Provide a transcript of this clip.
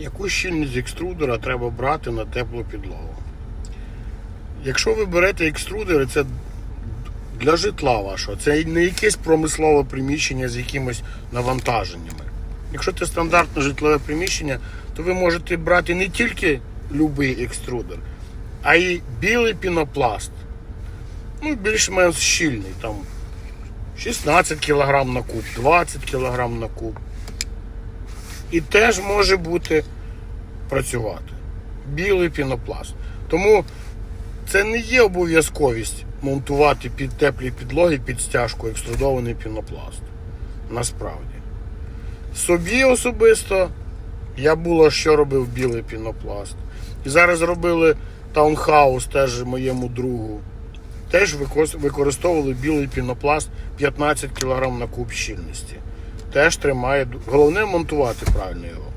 Яку щільність екструдера треба брати на теплу підлогу? Якщо ви берете екструдери, це для житла вашого, це не якесь промислове приміщення з якимось навантаженнями. Якщо це стандартне житлове приміщення, то ви можете брати не тільки будь-який екструдер, а й білий пінопласт. Ну, більш-менш щільний, там 16 кг на куб, 20 кг на куб. І теж може бути працювати. Білий пінопласт. Тому це не є обов'язковість монтувати під теплі підлоги під стяжку екструдований пінопласт. Насправді. Собі особисто я було що робив білий пінопласт. І зараз робили таунхаус теж моєму другу. Теж використовували білий пінопласт 15 кг на куб щільності. Теж тримає. Головне монтувати правильно його.